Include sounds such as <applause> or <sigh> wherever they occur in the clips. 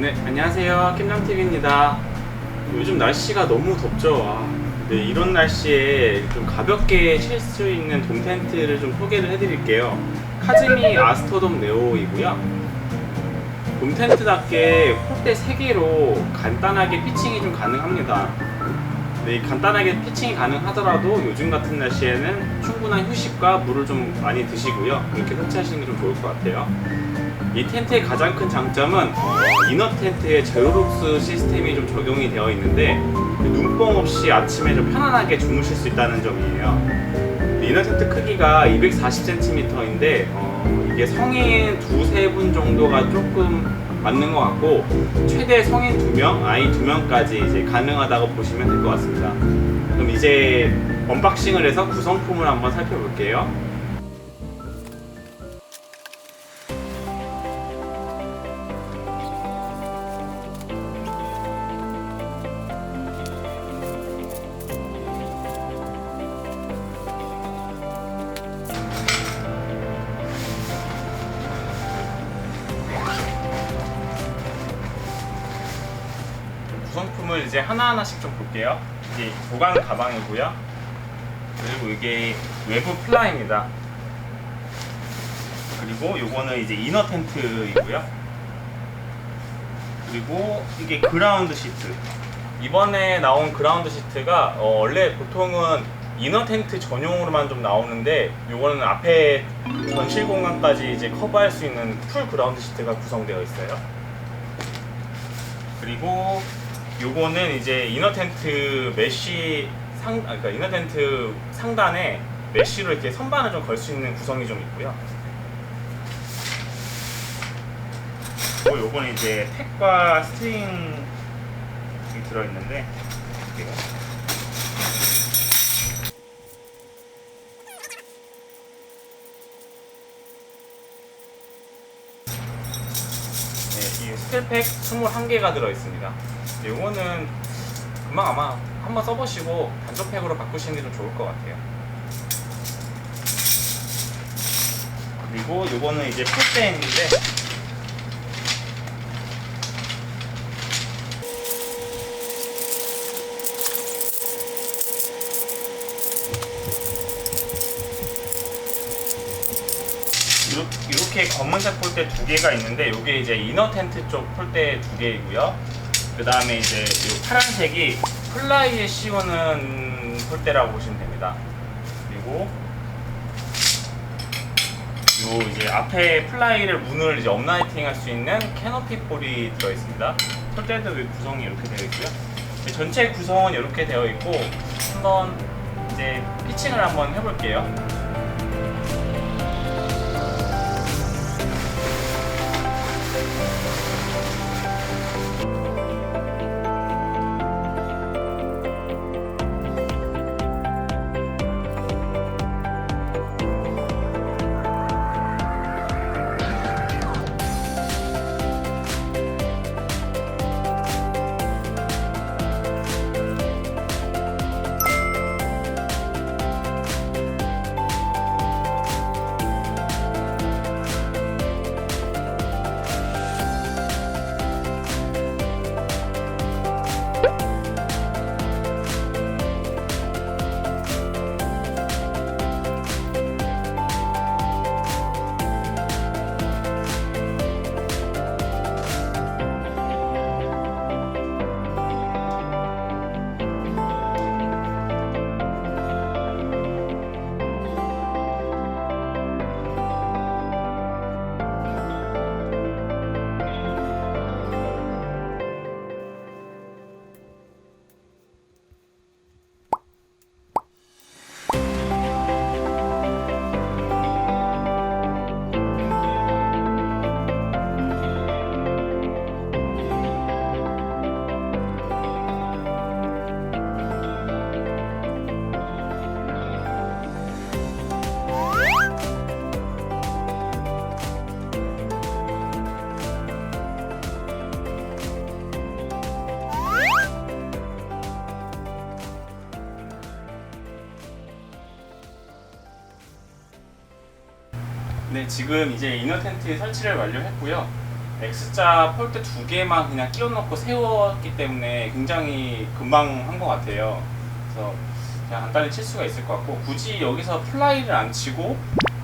네, 안녕하세요. 김남TV입니다. 요즘 날씨가 너무 덥죠. 아, 네, 이런 날씨에 좀 가볍게 쉴수 있는 돔 텐트를 좀 소개를 해드릴게요. 카즈미 아스터돔 네오이고요. 돔 텐트답게 폴대 3개로 간단하게 피칭이 좀 가능합니다. 네, 이 간단하게 피칭이 가능하더라도 요즘 같은 날씨에는 충분한 휴식과 물을 좀 많이 드시고요. 이렇게 설치하시는 게 좀 좋을 것 같아요. 이 텐트의 가장 큰 장점은 어, 이너 텐트에 제로룩스 시스템이 좀 적용이 되어 있는데 그 눈뽕 없이 아침에 좀 편안하게 주무실 수 있다는 점이에요. 이너 텐트 크기가 240cm인데 어, 이게 성인 두세 분 정도가 조금 맞는 것 같고 최대 성인 두 명, 아이 두 명까지 이제 가능하다고 보시면 될 것 같습니다. 그럼 이제 언박싱을 해서 구성품을 한번 살펴볼게요. 구성품을 이제 하나하나씩 좀 볼게요. 이게 보관 가방이고요. 그리고 이게 외부 플라입니다. 그리고 요거는 이제 이너 텐트이고요. 그리고 이게 그라운드 시트. 이번에 나온 그라운드 시트가 어, 원래 보통은 이너 텐트 전용으로만 좀 나오는데 요거는 앞에 전실 공간까지 이제 커버할 수 있는 풀 그라운드 시트가 구성되어 있어요. 그리고 요거는 이제 이너 텐트 메쉬 상 아, 그러니까 이너 텐트 상단에 메쉬로 이렇게 선반을 좀 걸 수 있는 구성이 좀 있고요. 그리고 요거는 이제 택과 스트링이 들어 있는데 볼게요. 네, 이 스텔팩 21개가 들어있습니다. 요거는 금방 아마 한번 써보시고 단조팩으로 바꾸시는 게 좀 좋을 것 같아요. 그리고 요거는 이제 풀대인데 이렇게 검은색 폴대 두 개가 있는데 이게 이제 이너 텐트 쪽 폴대 두 개이고요. 그 다음에 이제 이 파란색이 플라이에 씌우는 폴대라고 보시면 됩니다. 그리고 요 이제 앞에 플라이를 문을 이제 업라이팅 할 수 있는 캐노피 볼이 들어 있습니다. 폴대도 구성이 이렇게 되어 있고요. 전체 구성은 이렇게 되어 있고 한번 이제 피칭을 한번 해볼게요. 네, 지금 이제 이너 텐트 설치를 완료했고요. X자 폴대 두 개만 그냥 끼워놓고 세웠기 때문에 굉장히 금방 한 것 같아요. 그래서 그냥 간단히 칠 수가 있을 것 같고 굳이 여기서 플라이를 안 치고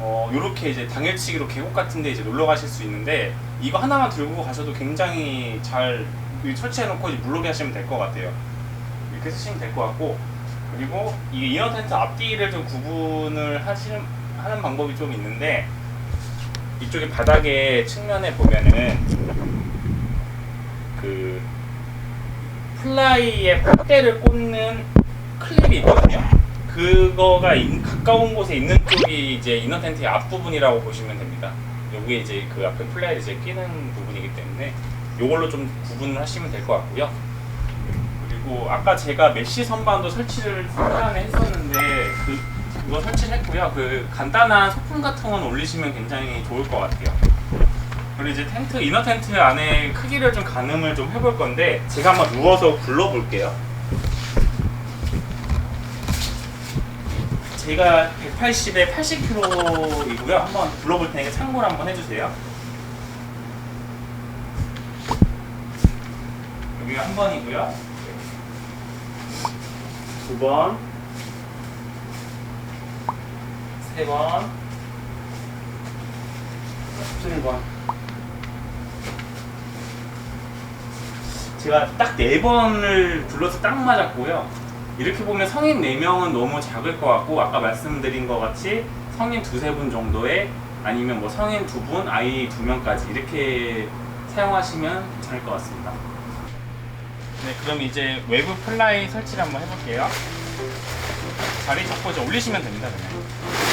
어 요렇게 이제 당일치기로 계곡 같은데 이제 놀러 가실 수 있는데 이거 하나만 들고 가셔도 굉장히 잘 설치해놓고 물놀이 하시면 될 것 같아요. 이렇게 쓰시면 될 것 같고 그리고 이 이너 텐트 앞뒤를 좀 구분을 하시는 하는 방법이 좀 있는데 이쪽에 바닥에 측면에 보면은 그 플라이에 폴대를 꽂는 클립이 있거든요. 그거가 인- 가까운 곳에 있는 쪽이 이제 이너 텐트의 앞부분이라고 보시면 됩니다. 여기에 이제 그 앞에 플라이를 이제 끼는 부분이기 때문에 이걸로 좀 구분을 하시면 될 것 같고요. 그리고 아까 제가 메쉬 선반도 설치를 후반에 했었는데 그 그거 설치를 했고요. 그 간단한 소품 같은 건 올리시면 굉장히 좋을 것 같아요. 그리고 이제 텐트 이너 텐트 안에 크기를 좀 가늠을 좀 해볼 건데 제가 한번 누워서 굴러볼게요. 제가 180에 80kg이고요. 한번 굴러볼 테니까 참고를 한번 해주세요. 여기가 한 번이고요. 두 번, 세 번, 세 번. 제가 딱네 번을 불러서 딱 맞았고요. 이렇게 보면 성인 4명은 너무 작을 것 같고 아까 말씀드린 것 같이 성인 두세 분 정도에 아니면 뭐 성인 두 분, 아이 두 명까지 이렇게 사용하시면 괜찮을 것 같습니다. 네, 그럼 이제 외부 플라이 설치를 한번 해볼게요. 자리 잡고 이제 올리시면 됩니다, 그냥.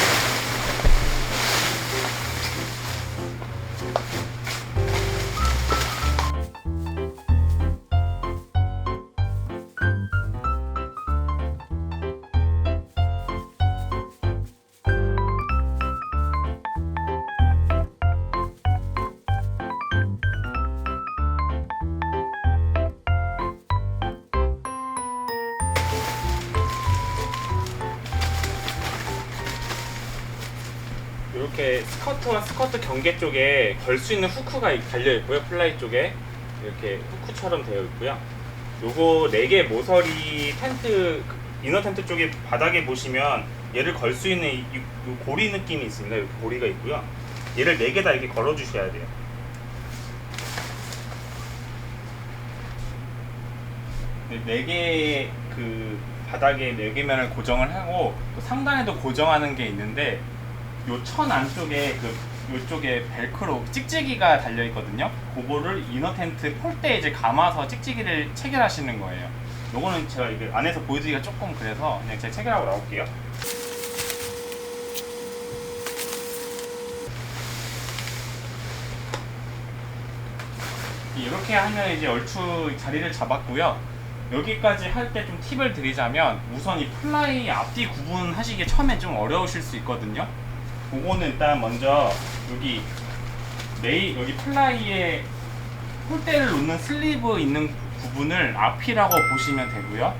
이렇게 스커트와 스커트 경계 쪽에 걸 수 있는 후크가 달려 있고요. 플라이 쪽에 이렇게 후크처럼 되어 있고요. 요거 4개 모서리 텐트 이너 텐트 쪽에 바닥에 보시면 얘를 걸 수 있는 이, 이- 요 고리 느낌이 있습니다. 이렇게 고리가 있고요. 얘를 4개 다 이렇게 걸어 주셔야 돼요. 네 개의 그 바닥에 네 개면을 고정을 하고 또 상단에도 고정하는 게 있는데 요 천 안쪽에 그 요쪽에 벨크로 찍찍이가 달려 있거든요. 그거를 이너 텐트 폴대에 이제 감아서 찍찍이를 체결하시는 거예요. 요거는 제가 이게 안에서 보여드리기가 조금 그래서 그냥 제가 체결하고 나올게요. 이렇게 하면 이제 얼추 자리를 잡았고요. 여기까지 할 때 좀 팁을 드리자면 우선 이 플라이 앞뒤 구분하시기 처음에 좀 어려우실 수 있거든요. 그거는 일단 먼저 여기 메이 여기 플라이에 폴대를 놓는 슬리브 있는 부분을 앞이라고 보시면 되고요.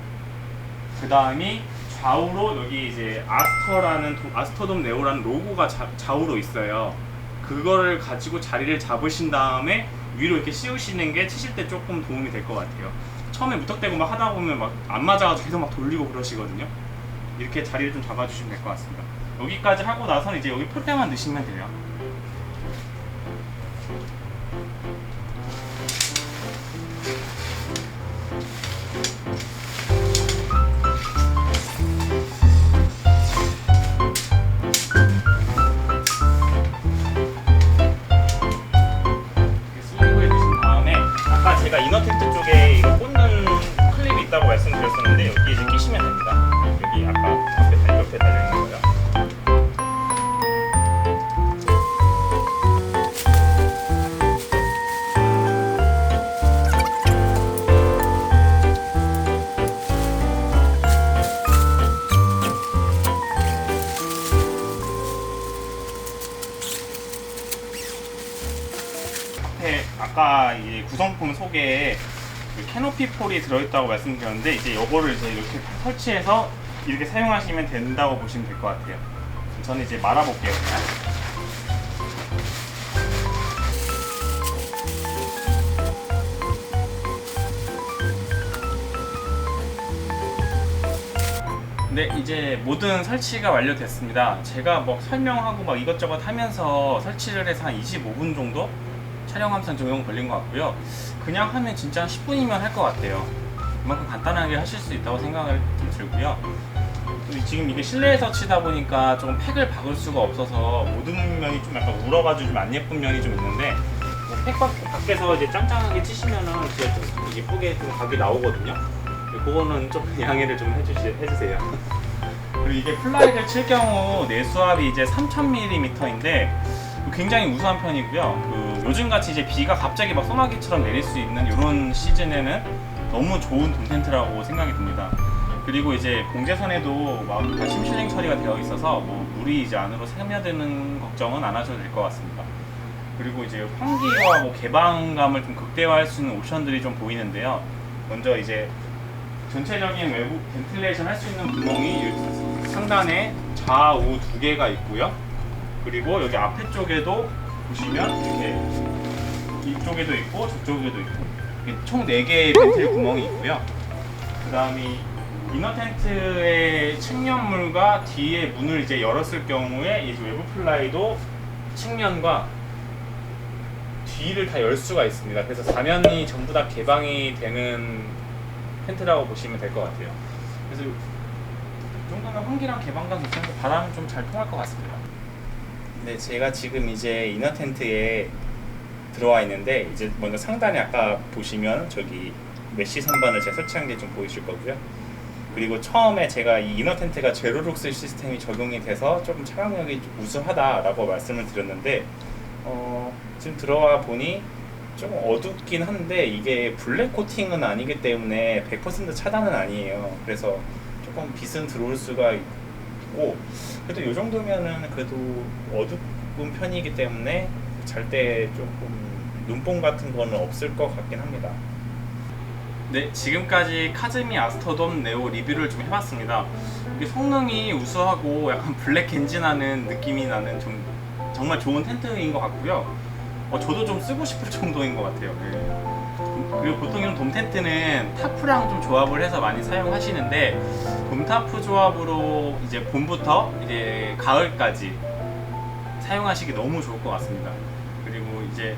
그 다음이 좌우로 여기 이제 아스터라는 도- 아스터돔 네오라는 로고가 자, 좌우로 있어요. 그거를 가지고 자리를 잡으신 다음에 위로 이렇게 씌우시는 게 치실 때 조금 도움이 될 것 같아요. 처음에 무턱대고 막 하다 보면 막 안 맞아가지고 계속 막 돌리고 그러시거든요. 이렇게 자리를 좀 잡아주시면 될 것 같습니다. 여기까지 하고 나서는 이제 여기 폴대만 넣으시면 돼요. 속에 그 캐노피 폴이 들어있다고 말씀드렸는데 이제 이거를 이제 이렇게 설치해서 이렇게 사용하시면 된다고 보시면 될 것 같아요. 저는 이제 말아볼게요. 그냥. 네 이제 모든 설치가 완료됐습니다 제가 뭐 설명하고 막 이것저것 하면서 설치를 해서 한 25분 정도 촬영하면서 조용 걸린 것 같고요. 그냥 하면 진짜 한 10분이면 할 것 같아요. 그만큼 간단하게 하실 수 있다고 생각을 좀 들고요. 지금 이게 실내에서 치다 보니까 조금 팩을 박을 수가 없어서 모든 면이 좀 약간 울어가지고 좀 안 예쁜 면이 좀 있는데 뭐팩 밖, 밖에서 이제 짱짱하게 치시면은 진짜 좀 예쁘게 좀 각이 나오거든요. 그거는 좀 <laughs> 양해를 좀 해주시, 해주세요. <laughs> 그리고 이게 플라이를 칠 경우 내수압이 이제 3000mm인데 굉장히 우수한 편이고요. 그 요즘 같이 이제 비가 갑자기 막 소나기처럼 내릴 수 있는 이런 시즌에는 너무 좋은 돔텐트라고 생각이 듭니다. 그리고 이제 봉제선에도 막 심실링 처리가 되어 있어서 뭐 물이 이제 안으로 스며드는 걱정은 안 하셔도 될 것 같습니다. 그리고 이제 환기와 뭐 개방감을 좀 극대화할 수 있는 옵션들이 좀 보이는데요. 먼저 이제 전체적인 외부 벤틸레이션 할 수 있는 구멍이 이 상단에 좌우 두 개가 있고요. 그리고 여기 앞에 쪽에도 보시면 이렇게 이쪽에도 있고 저쪽에도 있고 총 4개의 벤틸 구멍이 있고요. 그 다음에 이너 텐트의 측면물과 뒤에 문을 이제 열었을 경우에 이 외부 플라이도 측면과 뒤를 다 열 수가 있습니다. 그래서 사면이 전부 다 개방이 되는 텐트라고 보시면 될 것 같아요. 그래서 이 정도면 환기랑 개방감 괜찮고 바람은 좀 잘 통할 것 같습니다. 네, 제가 지금 이제 이너 텐트에 들어와 있는데 이제 먼저 상단에 아까 보시면 저기 메쉬 선반을 제가 설치한 게 좀 보이실 거고요. 그리고 처음에 제가 이 이너 텐트가 제로룩스 시스템이 적용이 돼서 조금 촬영력이 좀 우수하다라고 말씀을 드렸는데 어, 지금 들어와 보니 좀 어둡긴 한데 이게 블랙 코팅은 아니기 때문에 100% 차단은 아니에요. 그래서 조금 빛은 들어올 수가 있고 그래도 이 정도면은 그래도 어두운 편이기 때문에 잘 때 조금 눈뽕 같은 거는 없을 것 같긴 합니다. 네, 지금까지 카즈미 아스터돔 네오 리뷰를 좀 해봤습니다. 성능이 우수하고 약간 블랙 겐진하는 느낌이 나는 좀 정말 좋은 텐트인 것 같고요. 어, 저도 좀 쓰고 싶을 <laughs> 정도인 것 같아요. 네. 그리고 보통 이런 돔 텐트는 타프랑 좀 조합을 해서 많이 사용하시는데 돔 타프 조합으로 이제 봄부터 이제 가을까지 사용하시기 너무 좋을 것 같습니다. 그리고 이제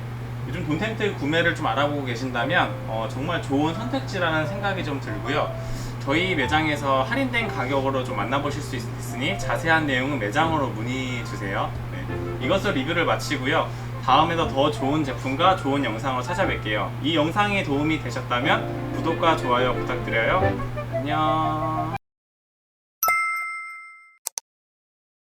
요즘 돔 텐트 구매를 좀 알아보고 계신다면 어, 정말 좋은 선택지라는 생각이 좀 들고요. 저희 매장에서 할인된 가격으로 좀 만나보실 수 있- 있으니 자세한 내용은 매장으로 문의 주세요. 네. 이것으로 리뷰를 마치고요. 다음에도 더 좋은 제품과 좋은 영상으로 찾아뵐게요. 이 영상이 도움이 되셨다면 구독과 좋아요 부탁드려요. 안녕.